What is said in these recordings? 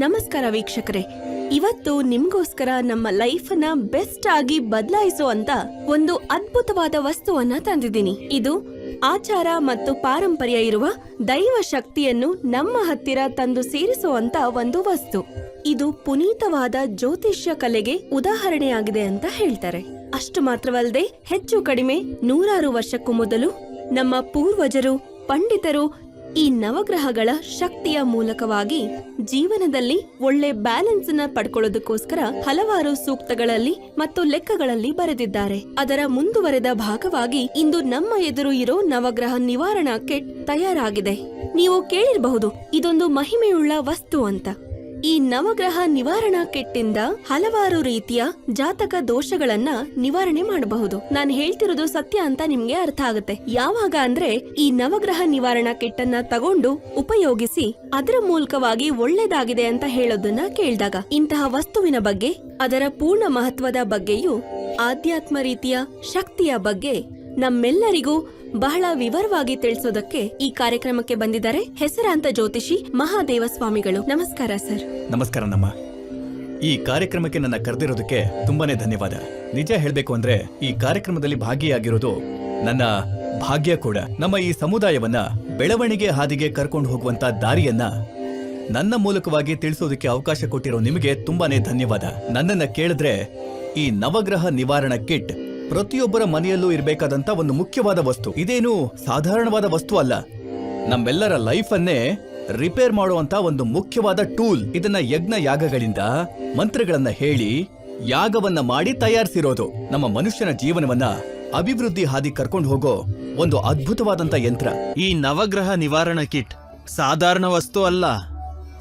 ನಮಸ್ಕಾರ ವೀಕ್ಷಕರೇ. ಇವತ್ತು ನಿಮ್ಗೋಸ್ಕರ ನಮ್ಮ ಲೈಫ್ನ ಬೆಸ್ಟ್ ಆಗಿ ಬದಲಾಯಿಸುವಂತ ಒಂದು ಅದ್ಭುತವಾದ ವಸ್ತುವನ್ನ ತಂದಿದ್ದೀನಿ. ಇದು ಆಚಾರ ಮತ್ತು ಪಾರಂಪರ್ಯ ಇರುವ ದೈವ ಶಕ್ತಿಯನ್ನು ನಮ್ಮ ಹತ್ತಿರ ತಂದು ಸೇರಿಸುವಂತ ಒಂದು ವಸ್ತು. ಇದು ಪುನೀತವಾದ ಜ್ಯೋತಿಷ್ಯ ಕಲೆಗೆ ಉದಾಹರಣೆಯಾಗಿದೆ ಅಂತ ಹೇಳ್ತಾರೆ. ಅಷ್ಟು ಮಾತ್ರವಲ್ಲದೆ ಹೆಚ್ಚು ಕಡಿಮೆ ನೂರಾರು ವರ್ಷಕ್ಕೂ ಮೊದಲು ನಮ್ಮ ಪೂರ್ವಜರು, ಪಂಡಿತರು ಈ ನವಗ್ರಹಗಳ ಶಕ್ತಿಯ ಮೂಲಕವಾಗಿ ಜೀವನದಲ್ಲಿ ಒಳ್ಳೆ ಬ್ಯಾಲೆನ್ಸ್ನ ಪಡ್ಕೊಳ್ಳೋದಕ್ಕೋಸ್ಕರ ಹಲವಾರು ಸೂಕ್ತಗಳಲ್ಲಿ ಮತ್ತು ಲೆಕ್ಕಗಳಲ್ಲಿ ಬರೆದಿದ್ದಾರೆ. ಅದರ ಮುಂದುವರೆದ ಭಾಗವಾಗಿ ಇಂದು ನಮ್ಮ ಎದುರು ಇರೋ ನವಗ್ರಹ ನಿವಾರಣಾ ಕಿಟ್ ತಯಾರಾಗಿದೆ. ನೀವು ಕೇಳಿರಬಹುದು, ಇದೊಂದು ಮಹಿಮೆಯುಳ್ಳ ವಸ್ತು ಅಂತ. ಈ ನವಗ್ರಹ ನಿವಾರಣಾ ಕಿಟ್ಟಿಂದ ಹಲವಾರು ರೀತಿಯ ಜಾತಕ ದೋಷಗಳನ್ನ ನಿವಾರಣೆ ಮಾಡಬಹುದು. ನಾನು ಹೇಳ್ತಿರೋದು ಸತ್ಯ ಅಂತ ನಿಮ್ಗೆ ಅರ್ಥ ಆಗುತ್ತೆ. ಯಾವಾಗ ಅಂದ್ರೆ ಈ ನವಗ್ರಹ ನಿವಾರಣಾ ಕಿಟ್ ಅನ್ನ ತಗೊಂಡು ಉಪಯೋಗಿಸಿ ಅದರ ಮೂಲಕವಾಗಿ ಒಳ್ಳೇದಾಗಿದೆ ಅಂತ ಹೇಳೋದನ್ನ ಕೇಳಿದಾಗ ಇಂತಹ ವಸ್ತುವಿನ ಬಗ್ಗೆ, ಅದರ ಪೂರ್ಣ ಮಹತ್ವದ ಬಗ್ಗೆಯೂ ಆಧ್ಯಾತ್ಮ ರೀತಿಯ ಶಕ್ತಿಯ ಬಗ್ಗೆ ನಮ್ಮೆಲ್ಲರಿಗೂ ಬಹಳ ವಿವರವಾಗಿ ತಿಳಿಸೋದಕ್ಕೆ ಈ ಕಾರ್ಯಕ್ರಮಕ್ಕೆ ಬಂದಿದ್ದಾರೆ ಹೆಸರಾಂತ ಜ್ಯೋತಿಷಿ ಮಹಾದೇವ ಸ್ವಾಮಿಗಳು ನಮಸ್ಕಾರ ಸರ್. ನಮಸ್ಕಾರ ನಮ್ಮ ಈ ಕಾರ್ಯಕ್ರಮಕ್ಕೆ ನನ್ನ ಕರೆದಿರೋದಕ್ಕೆ ತುಂಬಾನೇ ಧನ್ಯವಾದ. ನಿಜ ಹೇಳಬೇಕು ಅಂದ್ರೆ ಈ ಕಾರ್ಯಕ್ರಮದಲ್ಲಿ ಭಾಗಿಯಾಗಿರೋದು ನನ್ನ ಭಾಗ್ಯ ಕೂಡ. ನಮ್ಮ ಈ ಸಮುದಾಯವನ್ನ ಬೆಳವಣಿಗೆ ಹಾದಿಗೆ ಕರ್ಕೊಂಡು ಹೋಗುವಂತ ದಾರಿಯನ್ನ ನನ್ನ ಮೂಲಕವಾಗಿ ತಿಳಿಸೋದಕ್ಕೆ ಅವಕಾಶ ಕೊಟ್ಟಿರೋ ನಿಮಗೆ ತುಂಬಾನೇ ಧನ್ಯವಾದ. ನನ್ನನ್ನ ಕೇಳಿದ್ರೆ ಈ ನವಗ್ರಹ ನಿವಾರಣಾ ಕಿಟ್ ಪ್ರತಿಯೊಬ್ಬರ ಮನೆಯಲ್ಲೂ ಇರಬೇಕಾದಂತ ಒಂದು ಮುಖ್ಯವಾದ ವಸ್ತು. ಇದೇನು ಸಾಧಾರಣವಾದ ವಸ್ತು ಅಲ್ಲ. ನಮ್ಮೆಲ್ಲರ ಲೈಫ್ ಅನ್ನೇ ರಿಪೇರ್ ಮಾಡುವಂತ ಒಂದು ಮುಖ್ಯವಾದ ಟೂಲ್. ಇದನ್ನ ಯಜ್ಞ ಯಾಗಗಳಿಂದ ಮಂತ್ರಗಳನ್ನ ಹೇಳಿ ಯಾಗವನ್ನ ಮಾಡಿ ತಯಾರಿಸಿರೋದು. ನಮ್ಮ ಮನುಷ್ಯನ ಜೀವನವನ್ನ ಅಭಿವೃದ್ಧಿ ಹಾದಿ ಕರ್ಕೊಂಡು ಹೋಗೋ ಒಂದು ಅದ್ಭುತವಾದಂತ ಯಂತ್ರ. ಈ ನವಗ್ರಹ ನಿವಾರಣ ಕಿಟ್ ಸಾಧಾರಣ ವಸ್ತು ಅಲ್ಲ.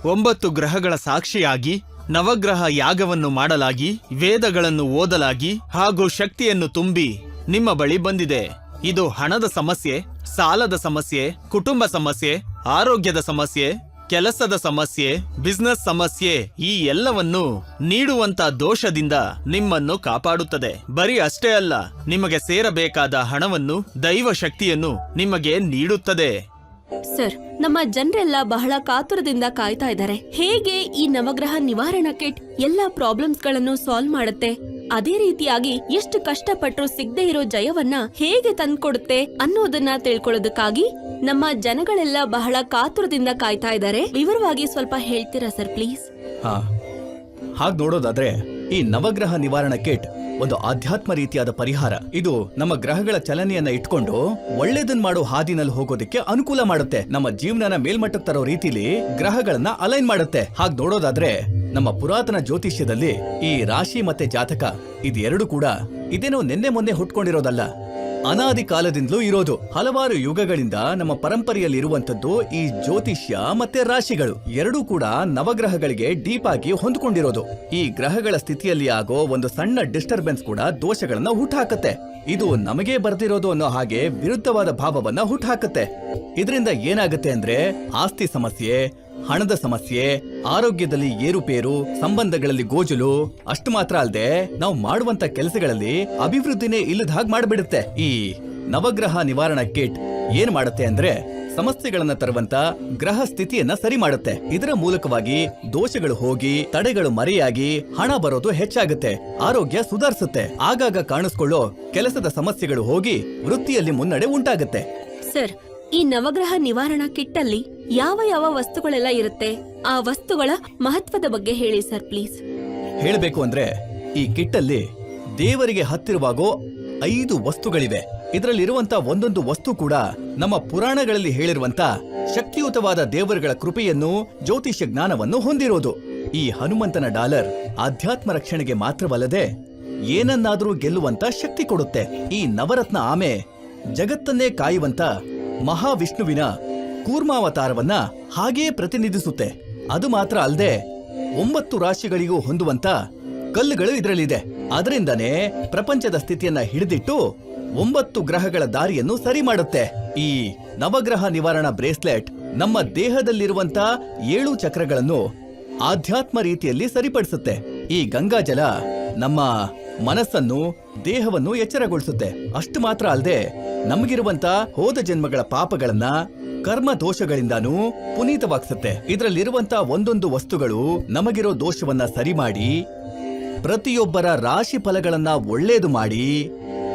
ಒಂಬತ್ತು ಗ್ರಹಗಳ ಸಾಕ್ಷಿಯಾಗಿ ನವಗ್ರಹ ಯಾಗವನ್ನು ಮಾಡಲಾಗಿ, ವೇದಗಳನ್ನು ಓದಲಾಗಿ ಹಾಗೂ ಶಕ್ತಿಯನ್ನು ತುಂಬಿ ನಿಮ್ಮ ಬಳಿ ಬಂದಿದೆ. ಇದು ಹಣದ ಸಮಸ್ಯೆ, ಸಾಲದ ಸಮಸ್ಯೆ, ಕುಟುಂಬ ಸಮಸ್ಯೆ, ಆರೋಗ್ಯದ ಸಮಸ್ಯೆ, ಕೆಲಸದ ಸಮಸ್ಯೆ, ಬಿಸ್ನೆಸ್ ಸಮಸ್ಯೆ ಈ ಎಲ್ಲವನ್ನು ನೀಡುವಂತ ದೋಷದಿಂದ ನಿಮ್ಮನ್ನು ಕಾಪಾಡುತ್ತದೆ. ಬರೀ ಅಷ್ಟೇ ಅಲ್ಲ, ನಿಮಗೆ ಸೇರಬೇಕಾದ ಹಣವನ್ನು ದೈವ ಶಕ್ತಿಯನ್ನು ನಿಮಗೆ ನೀಡುತ್ತದೆ. ಸರ್, ನಮ್ಮ ಜನರೆಲ್ಲ ಬಹಳ ಕಾತುರದಿಂದ ಕಾಯ್ತಾ ಇದ್ದಾರೆ. ಹೇಗೆ ಈ ನವಗ್ರಹ ನಿವಾರಣಾ ಕಿಟ್ ಎಲ್ಲಾ ಪ್ರಾಬ್ಲಮ್ಸ್ಗಳನ್ನು ಸಾಲ್ವ್ ಮಾಡುತ್ತೆ? ಅದೇ ರೀತಿಯಾಗಿ ಎಷ್ಟು ಕಷ್ಟಪಟ್ಟರು ಸಿಗದೆ ಇರೋ ಜಯವನ್ನ ಹೇಗೆ ತಂದ್ಕೊಡುತ್ತೆ ಅನ್ನೋದನ್ನ ತಿಳ್ಕೊಳ್ಳೋದಕ್ಕಾಗಿ ನಮ್ಮ ಜನಗಳೆಲ್ಲ ಬಹಳ ಕಾತುರದಿಂದ ಕಾಯ್ತಾ ಇದ್ದಾರೆ. ವಿವರವಾಗಿ ಸ್ವಲ್ಪ ಹೇಳ್ತೀರಾ ಸರ್, ಪ್ಲೀಸ್? ಹಾ. ಹಾಗ್ ನೋಡೋದಾದ್ರೆ ಈ ನವಗ್ರಹ ನಿವಾರಣಾ ಕಿಟ್ ಒಂದು ಆಧ್ಯಾತ್ಮ ರೀತಿಯಾದ ಪರಿಹಾರ. ಇದು ನಮ್ಮ ಗ್ರಹಗಳ ಚಲನೆಯನ್ನ ಇಟ್ಕೊಂಡು ಒಳ್ಳೇದನ್ ಮಾಡೋ ಹಾದಿನಲ್ಲಿ ಹೋಗೋದಕ್ಕೆ ಅನುಕೂಲ ಮಾಡುತ್ತೆ. ನಮ್ಮ ಜೀವನನ ಮೇಲ್ಮಟ್ಟಕ್ಕೆ ತರೋ ರೀತಿಲಿ ಗ್ರಹಗಳನ್ನ ಅಲೈನ್ ಮಾಡುತ್ತೆ. ಹಾಗ್ ನೋಡೋದಾದ್ರೆ ನಮ್ಮ ಪುರಾತನ ಜ್ಯೋತಿಷ್ಯದಲ್ಲಿ ಈ ರಾಶಿ ಮತ್ತೆ ಜಾತಕ ಇದೆರಡು ಕೂಡ ಇದೇನೋ ನಿನ್ನೆ ಮೊನ್ನೆ ಹುಟ್ಕೊಂಡಿರೋದಲ್ಲ. ಅನಾದಿ ಕಾಲದಿಂದಲೂ ಇರೋದು. ಹಲವಾರು ಯುಗಗಳಿಂದ ನಮ್ಮ ಪರಂಪರೆಯಲ್ಲಿ ಇರುವಂತದ್ದು ಈ ಜ್ಯೋತಿಷ್ಯ ಮತ್ತೆ ರಾಶಿಗಳು. ಎರಡೂ ಕೂಡ ನವಗ್ರಹಗಳಿಗೆ ಡೀಪ್ ಆಗಿ ಹೊಂದ್ಕೊಂಡಿರೋದು. ಈ ಗ್ರಹಗಳ ಸ್ಥಿತಿಯಲ್ಲಿ ಆಗೋ ಒಂದು ಸಣ್ಣ ಡಿಸ್ಟರ್ಬೆನ್ಸ್ ಕೂಡ ದೋಷಗಳನ್ನ ಹುಟ್ಟಾಕತ್ತೆ ಇದು ನಮಗೆ ಬರ್ದಿರೋದು ಅನ್ನೋ ಹಾಗೆ ವಿರುದ್ಧವಾದ ಭಾವವನ್ನ ಹುಟ್ಟಾಕತ್ತೆ ಇದರಿಂದ ಏನಾಗುತ್ತೆ ಅಂದ್ರೆ ಆಸ್ತಿ ಸಮಸ್ಯೆ ಹಣದ ಸಮಸ್ಯೆ, ಆರೋಗ್ಯದಲ್ಲಿ ಏರುಪೇರು, ಸಂಬಂಧಗಳಲ್ಲಿ ಗೋಜಲು, ಅಷ್ಟು ಮಾತ್ರ ಅಲ್ಲದೆ ನಾವು ಮಾಡುವಂತ ಕೆಲಸಗಳಲ್ಲಿ ಅಭಿವೃದ್ಧಿನೇ ಇಲ್ಲದ ಹಾಗೆ ಮಾಡಿಬಿಡುತ್ತೆ. ಈ ನವಗ್ರಹ ನಿವಾರಣಾ ಕಿಟ್ ಏನ್ ಮಾಡುತ್ತೆ ಅಂದ್ರೆ ಸಮಸ್ಯೆಗಳನ್ನ ತರುವಂತ ಗ್ರಹ ಸ್ಥಿತಿಯನ್ನ ಸರಿ ಮಾಡುತ್ತೆ. ಇದರ ಮೂಲಕವಾಗಿ ದೋಷಗಳು ಹೋಗಿ, ತಡೆಗಳು ಮರೆಯಾಗಿ ಹಣ ಬರೋದು ಹೆಚ್ಚಾಗುತ್ತೆ, ಆರೋಗ್ಯ ಸುಧಾರಿಸುತ್ತೆ. ಆಗಾಗ ಕಾಣಿಸ್ಕೊಳ್ಳೋ ಕೆಲಸದ ಸಮಸ್ಯೆಗಳು ಹೋಗಿ ವೃತ್ತಿಯಲ್ಲಿ ಮುನ್ನಡೆ ಉಂಟಾಗುತ್ತೆ. ಸರ್ ಈ ನವಗ್ರಹ ನಿವಾರಣಾ ಕಿಟ್ ಅಲ್ಲಿ ಯಾವ ಯಾವ ವಸ್ತುಗಳೆಲ್ಲ ಇರುತ್ತೆ? ಆ ವಸ್ತುಗಳ ಮಹತ್ವದ ಬಗ್ಗೆ ಹೇಳಿ ಸರ್ ಪ್ಲೀಸ್. ಹೇಳಬೇಕು ಅಂದ್ರೆ ಈ ಕಿಟ್ ಅಲ್ಲಿ ದೇವರಿಗೆ ಹತ್ತಿರವಾಗೋ ಐದು ವಸ್ತುಗಳಿವೆ. ಇದರಲ್ಲಿರುವಂತ ಒಂದೊಂದು ವಸ್ತು ಕೂಡ ನಮ್ಮ ಪುರಾಣಗಳಲ್ಲಿ ಹೇಳಿರುವಂತ ಶಕ್ತಿಯುತವಾದ ದೇವರುಗಳ ಕೃಪೆಯನ್ನು ಜ್ಯೋತಿಷ್ಯ ಜ್ಞಾನವನ್ನು ಹೊಂದಿರೋದು. ಈ ಹನುಮಂತನ ಡಾಲರ್ ಆಧ್ಯಾತ್ಮ ರಕ್ಷಣೆಗೆ ಮಾತ್ರವಲ್ಲದೆ ಏನನ್ನಾದರೂ ಗೆಲ್ಲುವಂತ ಶಕ್ತಿ ಕೊಡುತ್ತೆ. ಈ ನವರತ್ನ ಆಮೆ ಜಗತ್ತನ್ನೇ ಕಾಯುವಂತ ಮಹಾವಿಷ್ಣುವಿನ ಕೂರ್ಮಾವತಾರವನ್ನ ಹಾಗೇ ಪ್ರತಿನಿಧಿಸುತ್ತೆ. ಅದು ಮಾತ್ರ ಅಲ್ಲದೆ ಒಂಬತ್ತು ರಾಶಿಗಳಿಗೂ ಹೊಂದುವಂತ ಕಲ್ಲುಗಳು ಇದರಲ್ಲಿದೆ. ಅದರಿಂದನೇ ಪ್ರಪಂಚದ ಸ್ಥಿತಿಯನ್ನ ಹಿಡಿದಿಟ್ಟು ಒಂಬತ್ತು ಗ್ರಹಗಳ ದಾರಿಯನ್ನು ಸರಿ ಮಾಡುತ್ತೆ. ಈ ನವಗ್ರಹ ನಿವಾರಣಾ ಬ್ರೇಸ್ಲೆಟ್ ನಮ್ಮ ದೇಹದಲ್ಲಿರುವಂತ ಏಳು ಚಕ್ರಗಳನ್ನು ಆಧ್ಯಾತ್ಮ ರೀತಿಯಲ್ಲಿ ಸರಿಪಡಿಸುತ್ತೆ. ಈ ಗಂಗಾಜಲ ನಮ್ಮ ಮನಸ್ಸನ್ನು, ದೇಹವನ್ನು ಎಚ್ಚರಗೊಳಿಸುತ್ತೆ. ಅಷ್ಟು ಮಾತ್ರ ಅಲ್ಲದೆ ನಮಗಿರುವಂತ ಹೋದ ಜನ್ಮಗಳ ಪಾಪಗಳನ್ನ ಕರ್ಮ ದೋಷಗಳಿಂದಾನು ಪುನೀತವಾಗಿಸುತ್ತೆ. ಇದರಲ್ಲಿರುವಂತ ಒಂದೊಂದು ವಸ್ತುಗಳು ನಮಗಿರೋ ದೋಷವನ್ನ ಸರಿ ಮಾಡಿ, ಪ್ರತಿಯೊಬ್ಬರ ರಾಶಿ ಫಲಗಳನ್ನ ಒಳ್ಳೇದು ಮಾಡಿ,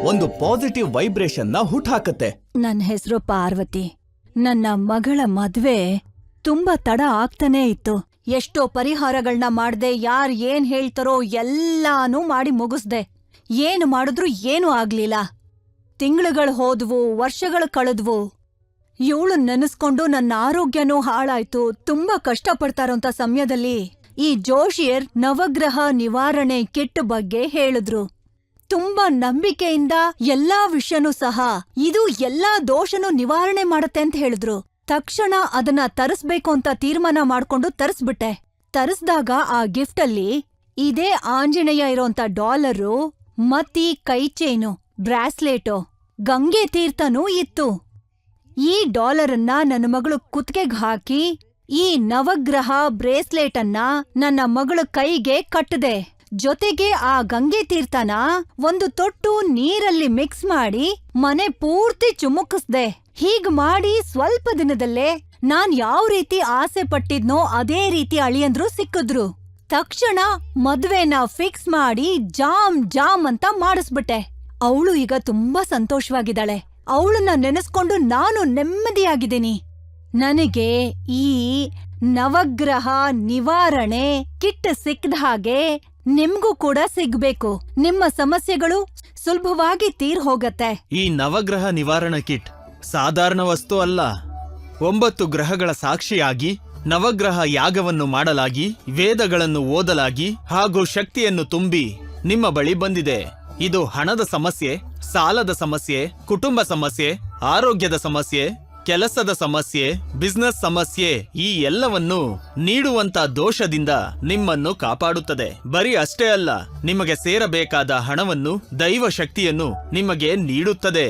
ಒಂದು ಪಾಸಿಟಿವ್ ವೈಬ್ರೇಷನ್ನ ಹುಟ್ಟಾಕತ್ತೆ ನನ್ನ ಹೆಸರು ಪಾರ್ವತಿ. ನನ್ನ ಮಗಳ ಮದ್ವೆ ತುಂಬಾ ತಡ ಆಗ್ತಾನೇ ಇತ್ತು. ಎಷ್ಟೋ ಪರಿಹಾರಗಳನ್ನ ಮಾಡ್ದೆ, ಯಾರ್ ಏನ್ ಹೇಳ್ತಾರೋ ಎಲ್ಲಾನು ಮಾಡಿ ಮುಗಿಸ್ದೆ. ಏನು ಮಾಡಿದ್ರು ಏನೂ ಆಗ್ಲಿಲ್ಲ. ತಿಂಗಳುಗಳು ಹೋದ್ವು, ವರ್ಷಗಳು ಕಳೆದ್ವು. ಇವಳು ನೆನೆಸ್ಕೊಂಡು ನನ್ನ ಆರೋಗ್ಯನೂ ಹಾಳಾಯ್ತು. ತುಂಬಾ ಕಷ್ಟಪಡ್ತಾರೋಂಥ ಸಮಯದಲ್ಲಿ ಈ ಜೋಶಿಯರ್ ನವಗ್ರಹ ನಿವಾರಣೆ ಕಿಟ್ ಬಗ್ಗೆ ಹೇಳಿದ್ರು. ತುಂಬಾ ನಂಬಿಕೆಯಿಂದ ಎಲ್ಲಾ ವಿಷಯನೂ ಸಹ, ಇದು ಎಲ್ಲಾ ದೋಷನೂ ನಿವಾರಣೆ ಮಾಡತ್ತೆ ಅಂತ ಹೇಳಿದ್ರು. ತಕ್ಷಣ ಅದನ್ನ ತರಿಸ್ಬೇಕು ಅಂತ ತೀರ್ಮಾನ ಮಾಡ್ಕೊಂಡು ತರಿಸ್ಬಿಟ್ಟೆ. ತರಿಸ್ದಾಗ ಆ ಗಿಫ್ಟ್ ಅಲ್ಲಿ ಇದೇ ಆಂಜನೇಯ ಇರೋಂತ ಡಾಲರು ಮತ್ತೀ ಕೈ ಚೈನು, ಬ್ರಾಸ್ಲೇಟು ಗಂಗೆ ತೀರ್ಥನೂ ಇತ್ತು. ಈ ಡಾಲರನ್ನ ನನ್ನ ಮಗಳು ಕುತ್ಗೆಗ್ ಹಾಕಿ ಈ ನವಗ್ರಹ ಬ್ರೇಸ್ಲೆಟ್ ಅನ್ನ ನನ್ನ ಮಗಳು ಕೈಗೆ ಕಟ್ಟದೆ. ಜೊತೆಗೆ ಆ ಗಂಗೆ ತೀರ್ಥನ ಒಂದು ತೊಟ್ಟು ನೀರಲ್ಲಿ ಮಿಕ್ಸ್ ಮಾಡಿ ಮನೆ ಪೂರ್ತಿ ಚುಮುಕಿಸ್ದೆ. ಹೀಗ್ ಮಾಡಿ ಸ್ವಲ್ಪ ದಿನದಲ್ಲೇ ನಾನ್ ಯಾವ ರೀತಿ ಆಸೆ ಪಟ್ಟಿದ್ನೋ ಅದೇ ರೀತಿ ಅಳಿಯಂದ್ರು ಸಿಕ್ಕಿದ್ರು. ತಕ್ಷಣ ಮದ್ವೆನ ಫಿಕ್ಸ್ ಮಾಡಿ ಜಾಮ್ ಜಾಮ್ ಅಂತ ಮಾಡಿಸ್ಬಿಟ್ಟೆ. ಅವಳು ಈಗ ತುಂಬಾ ಸಂತೋಷವಾಗಿದ್ದಾಳೆ. ಅವಳನ್ನ ನೆನೆಸ್ಕೊಂಡು ನಾನು ನೆಮ್ಮದಿಯಾಗಿದ್ದೀನಿ. ನನಗೆ ಈ ನವಗ್ರಹ ನಿವಾರಣೆ ಕಿಟ್ ಸಿಕ್ಕದ ಹಾಗೆ ನಿಮ್ಗೂ ಕೂಡ ಸಿಗ್ಬೇಕು. ನಿಮ್ಮ ಸಮಸ್ಯೆಗಳು ಸುಲಭವಾಗಿ ತೀರ್ ಹೋಗತ್ತೆ. ಈ ನವಗ್ರಹ ನಿವಾರಣ ಕಿಟ್ ಸಾಧಾರಣ ವಸ್ತು ಅಲ್ಲ. ಒಂಬತ್ತು ಗ್ರಹಗಳ ಸಾಕ್ಷಿಯಾಗಿ, ನವಗ್ರಹ ಯಾಗವನ್ನು ಮಾಡಲಾಗಿ, ವೇದಗಳನ್ನು ಓದಲಾಗಿ ಹಾಗೂ ಶಕ್ತಿಯನ್ನು ತುಂಬಿ ನಿಮ್ಮ ಬಳಿ ಬಂದಿದೆ. ಇದು ಹಣದ ಸಮಸ್ಯೆ, ಸಾಲದ ಸಮಸ್ಯೆ, ಕುಟುಂಬ ಸಮಸ್ಯೆ, ಆರೋಗ್ಯದ ಸಮಸ್ಯೆ, ಕೆಲಸದ ಸಮಸ್ಯೆ ಬಿಸ್ನೆಸ್ ಸಮಸ್ಯೆ ಈ ಎಲ್ಲವನ್ನು ನೀಡುವಂತ ದೋಷದಿಂದ ನಿಮ್ಮನ್ನು ಕಾಪಾಡುತ್ತದೆ. ಬರೀ ಅಷ್ಟೇ ಅಲ್ಲ, ನಿಮಗೆ ಸೇರಬೇಕಾದ ಹಣವನ್ನು, ದೈವ ಶಕ್ತಿಯನ್ನು ನಿಮಗೆ ನೀಡುತ್ತದೆ.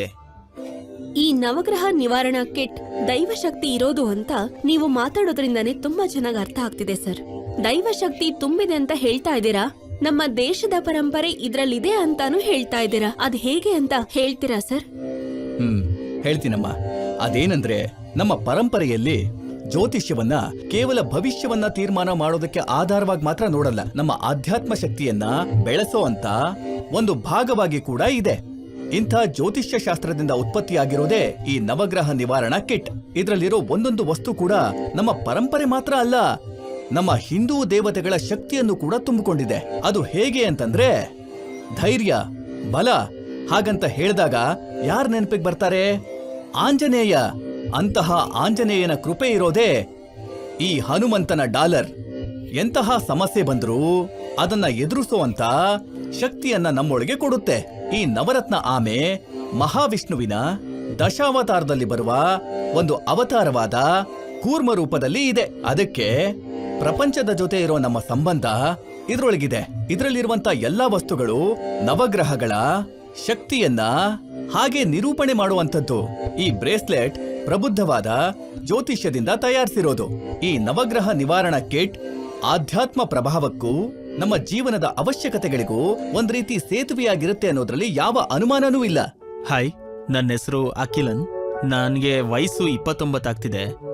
ಈ ನವಗ್ರಹ ನಿವಾರಣಾ ಕಿಟ್ ದೈವ ಶಕ್ತಿ ಇರೋದು ಅಂತ ನೀವು ಮಾತಾಡೋದ್ರಿಂದನೇ ತುಂಬಾ ಚೆನ್ನಾಗಿ ಅರ್ಥ ಆಗ್ತಿದೆ ಸರ್. ದೈವ ಶಕ್ತಿ ತುಂಬಿದೆ ಅಂತ ಹೇಳ್ತಾ ಇದ್ದೀರಾ? ನಮ್ಮ ದೇಶದ ಪರಂಪರೆ ಇದ್ರಲ್ಲಿದೆ ಅಂತಾನು ಹೇಳ್ತಾ ಇದ್ದೀರಾ? ಅದ್ ಹೇಗೆ ಅಂತ ಹೇಳ್ತೀರಾ, ಸರ್? ಹ್ಮ್, ಹೇಳ್ತೀನಮ್ಮ. ಅದೇನಂದ್ರೆ, ನಮ್ಮ ಪರಂಪರೆಯಲ್ಲಿ ಜ್ಯೋತಿಷ್ಯವನ್ನ ಕೇವಲ ಭವಿಷ್ಯವನ್ನ ತೀರ್ಮಾನ ಮಾಡೋದಕ್ಕೆ ಆಧಾರವಾಗಿ ಮಾತ್ರ ನೋಡಲ್ಲ, ನಮ್ಮ ಆಧ್ಯಾತ್ಮ ಶಕ್ತಿಯನ್ನ ಬೆಳೆಸೋ ಅಂತ ಒಂದು ಭಾಗವಾಗಿ ಕೂಡ ಇದೆ. ಇಂಥ ಜ್ಯೋತಿಷ್ಯ ಶಾಸ್ತ್ರದಿಂದ ಉತ್ಪತ್ತಿಯಾಗಿರೋದೇ ಈ ನವಗ್ರಹ ನಿವಾರಣಾ ಕಿಟ್. ಇದರಲ್ಲಿರೋ ಒಂದೊಂದು ವಸ್ತು ಕೂಡ ನಮ್ಮ ಪರಂಪರೆ ಮಾತ್ರ ಅಲ್ಲ ನಮ್ಮ ಹಿಂದೂ ದೇವತೆಗಳ ಶಕ್ತಿಯನ್ನು ಕೂಡ ತುಂಬಿಕೊಂಡಿದೆ. ಅದು ಹೇಗೆ ಅಂತಂದ್ರೆ, ಧೈರ್ಯ, ಬಲ ಹಾಗಂತ ಹೇಳಿದಾಗ ಯಾರ್ ನೆನಪಿಗೆ ಬರ್ತಾರೆ? ಆಂಜನೇಯ. ಅಂತಹ ಆಂಜನೇಯನ ಕೃಪೆ ಇರೋದೇ ಈ ಹನುಮಂತನ ಡಾಲರ್. ಎಂತಹ ಸಮಸ್ಯೆ ಬಂದರೂ ಅದನ್ನ ಎದುರಿಸುವಂತ ಶಕ್ತಿಯನ್ನ ನಮ್ಮೊಳಗೆ ಕೊಡುತ್ತೆ. ಈ ನವರತ್ನ ಆಮೆ ಮಹಾವಿಷ್ಣುವಿನ ದಶಾವತಾರದಲ್ಲಿ ಬರುವ ಒಂದು ಅವತಾರವಾದ ಕೂರ್ಮ ರೂಪದಲ್ಲಿ ಇದೆ. ಅದಕ್ಕೆ ಪ್ರಪಂಚದ ಜೊತೆ ಇರೋ ನಮ್ಮ ಸಂಬಂಧ ಇದ್ರೊಳಗಿದೆ. ಇದರಲ್ಲಿರುವಂತ ಎಲ್ಲಾ ವಸ್ತುಗಳು, ನವಗ್ರಹಗಳ ಶಕ್ತಿಯನ್ನ ಹಾಗೆ ನಿರೂಪಣೆ ಮಾಡುವಂಥದ್ದು. ಈ ಬ್ರೇಸ್ಲೆಟ್ ಪ್ರಬುದ್ಧವಾದ ಜ್ಯೋತಿಷ್ಯದಿಂದ ತಯಾರಿಸಿರೋದು. ಈ ನವಗ್ರಹ ನಿವಾರಣಾ ಕಿಟ್ ಆಧ್ಯಾತ್ಮ ಪ್ರಭಾವಕ್ಕೂ ನಮ್ಮ ಜೀವನದ ಅವಶ್ಯಕತೆಗಳಿಗೂ ಒಂದ್ ರೀತಿ ಸೇತುವೆಯಾಗಿರುತ್ತೆ ಅನ್ನೋದ್ರಲ್ಲಿ ಯಾವ ಅನುಮಾನನೂ ಇಲ್ಲ. ಹಾಯ್ ನನ್ನ ಹೆಸರು ಅಖಿಲನ್. ನನಗೆ ವಯಸ್ಸು ಇಪ್ಪತ್ತೊಂಬತ್ತಾಗ್ತಿದೆ.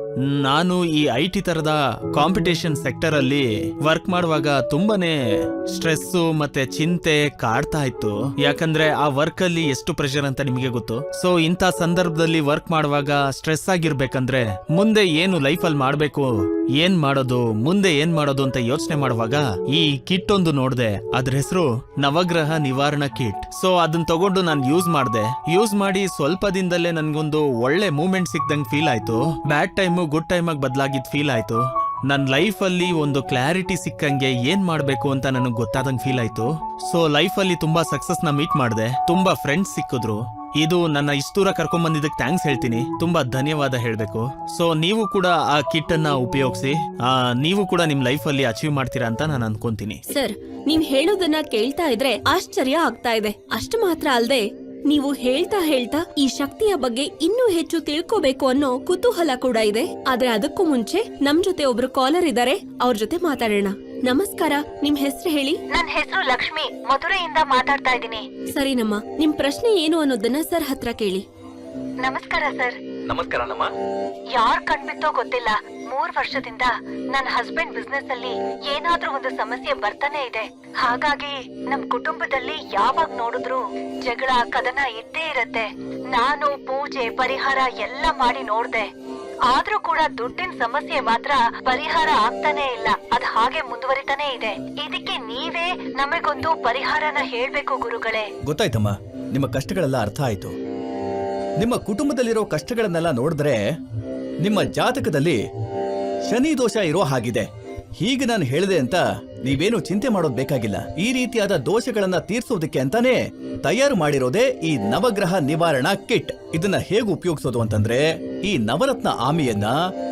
ನಾನು ಈ ಐ ಟಿ ತರದ ಕಾಂಪಿಟೇಷನ್ ಸೆಕ್ಟರ್ ಅಲ್ಲಿ ವರ್ಕ್ ಮಾಡುವಾಗ ತುಂಬಾನೇ ಸ್ಟ್ರೆಸ್ಸು ಮತ್ತೆ ಚಿಂತೆ ಕಾಡ್ತಾ ಇತ್ತು. ಯಾಕಂದ್ರೆ ಆ ವರ್ಕ್ ಅಲ್ಲಿ ಎಷ್ಟು ಪ್ರೆಷರ್ ಅಂತ ನಿಮಗೆ ಗೊತ್ತು? ಸೊ ಇಂಥ ಸಂದರ್ಭದಲ್ಲಿ ವರ್ಕ್ ಮಾಡುವಾಗ ಸ್ಟ್ರೆಸ್ ಆಗಿರ್ಬೇಕಂದ್ರೆ ಮುಂದೆ ಏನು ಲೈಫ್ ಅಲ್ಲಿ ಮಾಡ್ಬೇಕು, ಏನ್ ಮಾಡೋದು, ಮುಂದೆ ಏನ್ ಮಾಡೋದು ಅಂತ ಯೋಚನೆ ಮಾಡುವಾಗ ಈ ಕಿಟ್ ಒಂದು ನೋಡ್ದೆ. ಅದ್ರ ಹೆಸರು ನವಗ್ರಹ ನಿವಾರಣಾ ಕಿಟ್ ಸೊ ಅದನ್ನ ತಗೊಂಡು ನಾನು ಯೂಸ್ ಮಾಡ್ದೆ. ಯೂಸ್ ಮಾಡಿ ಸ್ವಲ್ಪ ದಿನದಲ್ಲೇ ನನ್ಗೊಂದು ಒಳ್ಳೆ ಮೂಮೆಂಟ್ ಸಿಕ್ದಂಗ್ ಫೀಲ್ ಆಯ್ತು. ಬ್ಯಾಡ್ ಟೈಮು ಗುಡ್ ಟೈಮಾಗಿ ಬದಲಾಗಿದ್ ಫೀಲ್ ಆಯ್ತು. ನನ್ನ ಲೈಫಲ್ಲಿ ಒಂದು ಕ್ಲಾರಿಟಿ ಸಿಕ್ಕಂಗೆ ಏನು ಮಾಡಬೇಕು ಅಂತ ನನಗೆ ಗೊತ್ತಾದಂಗೆ ಫೀಲ್ ಆಯ್ತು. ಸೊ ಲೈಫಲ್ಲಿ ತುಂಬಾ ಸಕ್ಸಸ್ನ ಮೀಟ್ ಮಾಡಿದೆ. ತುಂಬಾ ಫ್ರೆಂಡ್ಸ್ ಸಿಕ್ಕಿದ್ರು. ಇದು ನನ್ನ ಇಷ್ಟೂರ ದೂರ ಕರ್ಕೊಂಡ್ ಬಂದಿದ್ದಕ್ಕೆ ಥ್ಯಾಂಕ್ಸ್ ಹೇಳ್ತೀನಿ. ತುಂಬಾ ಧನ್ಯವಾದ ಹೇಳಬೇಕು. ಸೊ ನೀವು ಕೂಡ ಆ ಕಿಟ್ ಅನ್ನ ಉಪಯೋಗಿಸಿ ನೀವು ಕೂಡ ನಿಮ್ ಲೈಫ್ ಅಲ್ಲಿ ಅಚೀವ್ ಮಾಡ್ತೀರಾ ಅಂತ ನಾನು ಅನ್ಕೊಂತೀನಿ. ಸರ್, ನೀವ್ ಹೇಳೋದನ್ನ ಕೇಳ್ತಾ ಇದ್ರೆ ಆಶ್ಚರ್ಯ ಆಗ್ತಾ ಇದೆ. ಅಷ್ಟು ಮಾತ್ರ ಅಲ್ದೆ ನೀವು ಹೇಳ್ತಾ ಹೇಳ್ತಾ ಈ ಶಕ್ತಿಯ ಬಗ್ಗೆ ಇನ್ನೂ ಹೆಚ್ಚು ತಿಳ್ಕೋಬೇಕು ಅನ್ನೋ ಕುತೂಹಲ ಕೂಡ ಇದೆ. ಆದ್ರೆ ಅದಕ್ಕೂ ಮುಂಚೆ ನಮ್ ಜೊತೆ ಒಬ್ರು ಕಾಲರ್ ಇದಾರೆ. ಅವ್ರ ಜೊತೆ ಮಾತಾಡೋಣ. ನಮಸ್ಕಾರ ನಿಮ್ ಹೆಸರು ಹೇಳಿ? ನನ್ ಹೆಸರು ಲಕ್ಷ್ಮಿ. ಮಧುರೆಯಿಂದ ಮಾತಾಡ್ತಾ ಇದ್ದೀನಿ. ಸರಿನಮ್ಮ ನಿಮ್ ಪ್ರಶ್ನೆ ಏನು ಅನ್ನೋದನ್ನ ಸರ್ ಹತ್ರ ಕೇಳಿ. ನಮಸ್ಕಾರ ಸರ್. ನಮಸ್ಕಾರ ನಮ್ಮ. ಯಾರ್ ಕಣ್ಬಿತ್ತೋ ಗೊತ್ತಿಲ್ಲ. ಮೂರ್ ವರ್ಷದಿಂದ ನನ್ನ ಹಸ್ಬೆಂಡ್ ಬಿಸ್ನೆಸ್ ಅಲ್ಲಿ ಏನಾದ್ರೂ ಒಂದು ಸಮಸ್ಯೆ ಬರ್ತಾನೆ ಇದೆ. ಹಾಗಾಗಿ ನಮ್ ಕುಟುಂಬದಲ್ಲಿ ಯಾವಾಗ ನೋಡಿದ್ರು ಜಗಳ, ಕದನ ಇದ್ದೇ ಇರತ್ತೆ. ನಾನು ಪೂಜೆ, ಪರಿಹಾರ ಎಲ್ಲ ಮಾಡಿ ನೋಡ್ದೆ. ಆದ್ರೂ ಕೂಡ ದುಡ್ಡಿನ ಸಮಸ್ಯೆ ಮಾತ್ರ ಪರಿಹಾರ ಆಗ್ತಾನೆ ಇಲ್ಲ. ಅದ್ ಹಾಗೆ ಮುಂದುವರಿತಾನೆ ಇದೆ. ಇದಕ್ಕೆ ನೀವೇ ನಮಗೊಂದು ಪರಿಹಾರನ ಹೇಳ್ಬೇಕು ಗುರುಗಳೇ. ಗೊತ್ತಾಯ್ತಮ್ಮ. ನಿಮ್ಮ ಕಷ್ಟಗಳೆಲ್ಲ ಅರ್ಥ ಆಯ್ತು. ನಿಮ್ಮ ಕುಟುಂಬದಲ್ಲಿರೋ ಕಷ್ಟಗಳನ್ನೆಲ್ಲ ನೋಡಿದ್ರೆ ನಿಮ್ಮ ಜಾತಕದಲ್ಲಿ ಶನಿ ದೋಷ ಇರೋ ಹಾಗಿದೆ. ಹೀಗೆ ನಾನು ಹೇಳಿದೆ ಅಂತ ನೀವೇನು ಚಿಂತೆ ಮಾಡೋದ್ ಬೇಕಾಗಿಲ್ಲ. ಈ ರೀತಿಯಾದ ದೋಷಗಳನ್ನ ತೀರ್ಸೋದಕ್ಕೆ ಅಂತಾನೆ ತಯಾರು ಮಾಡಿರೋದೇ ಈ ನವಗ್ರಹ ನಿವಾರಣಾ ಕಿಟ್. ಇದನ್ನ ಹೇಗೆ ಉಪಯೋಗಿಸೋದು ಅಂತಂದ್ರೆ, ಈ ನವರತ್ನ ಆಮೆಯನ್ನ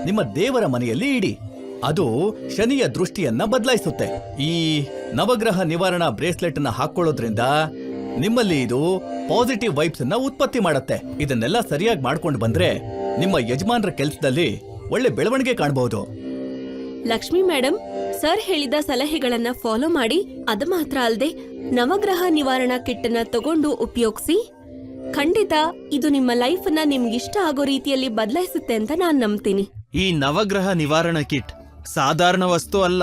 ನಿಮ್ಮ ದೇವರ ಮನೆಯಲ್ಲಿ ಇಡಿ. ಅದು ಶನಿಯ ದೃಷ್ಟಿಯನ್ನ ಬದಲಾಯಿಸುತ್ತೆ. ಈ ನವಗ್ರಹ ನಿವಾರಣಾ ಬ್ರೇಸ್ಲೆಟ್ ಅನ್ನ ಹಾಕೊಳ್ಳೋದ್ರಿಂದ ನಿಮ್ಮಲ್ಲಿ ಇದು ಪಾಸಿಟಿವ್ ವೈಬ್ಸ್ ಅನ್ನ ಉತ್ಪತ್ತಿ ಮಾಡುತ್ತೆ. ಇದನ್ನೆಲ್ಲ ಸರಿಯಾಗಿ ಮಾಡ್ಕೊಂಡು ಬಂದ್ರೆ ನಿಮ್ಮ ಯಜಮಾನರ ಕೆಲಸದಲ್ಲಿ ಒಳ್ಳೆ ಬೆಳವಣಿಗೆ ಕಾಣಬಹುದು ಲಕ್ಷ್ಮಿ ಮೇಡಮ್ ಸರ್ ಹೇಳಿದ ಸಲಹೆಗಳನ್ನ ಫಾಲೋ ಮಾಡಿ ಅದು ಮಾತ್ರ ಅಲ್ಲದೆ ನವಗ್ರಹ ನಿವಾರಣಾ ಕಿಟ್ ಅನ್ನ ತಗೊಂಡು ಉಪಯೋಗಿಸಿ. ಖಂಡಿತ ಇದು ನಿಮ್ಮ ಲೈಫ್ ಅನ್ನ ನಿಮ್ಗಿಷ್ಟ ಆಗೋ ರೀತಿಯಲ್ಲಿ ಬದಲಾಯಿಸುತ್ತೆ ಅಂತ ನಾನ್ ನಂಬ್ತೀನಿ. ಈ ನವಗ್ರಹ ನಿವಾರಣ ಕಿಟ್ ಸಾಧಾರಣ ವಸ್ತು ಅಲ್ಲ.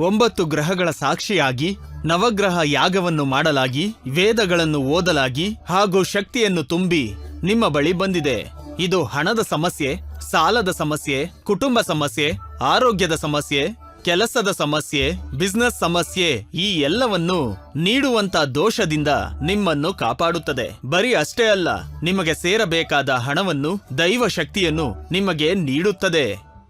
ಒಂಬತ್ತು ಗ್ರಹಗಳ ಸಾಕ್ಷಿಯಾಗಿ ನವಗ್ರಹ ಯಾಗವನ್ನು ಮಾಡಲಾಗಿ ವೇದಗಳನ್ನು ಓದಲಾಗಿ ಹಾಗೂ ಶಕ್ತಿಯನ್ನು ತುಂಬಿ ನಿಮ್ಮ ಬಳಿ ಬಂದಿದೆ. ಇದು ಹಣದ ಸಮಸ್ಯೆ ಸಾಲದ ಸಮಸ್ಯೆ, ಕುಟುಂಬ ಸಮಸ್ಯೆ, ಆರೋಗ್ಯದ ಸಮಸ್ಯೆ, ಕೆಲಸದ ಸಮಸ್ಯೆ ಬಿಸ್ನೆಸ್ ಸಮಸ್ಯೆ ಈ ಎಲ್ಲವನ್ನು ನೀಡುವಂತ ದೋಷದಿಂದ ನಿಮ್ಮನ್ನು ಕಾಪಾಡುತ್ತದೆ. ಬರೀ ಅಷ್ಟೇ ಅಲ್ಲ, ನಿಮಗೆ ಸೇರಬೇಕಾದ ಹಣವನ್ನು ದೈವ ಶಕ್ತಿಯನ್ನು ನಿಮಗೆ ನೀಡುತ್ತದೆ.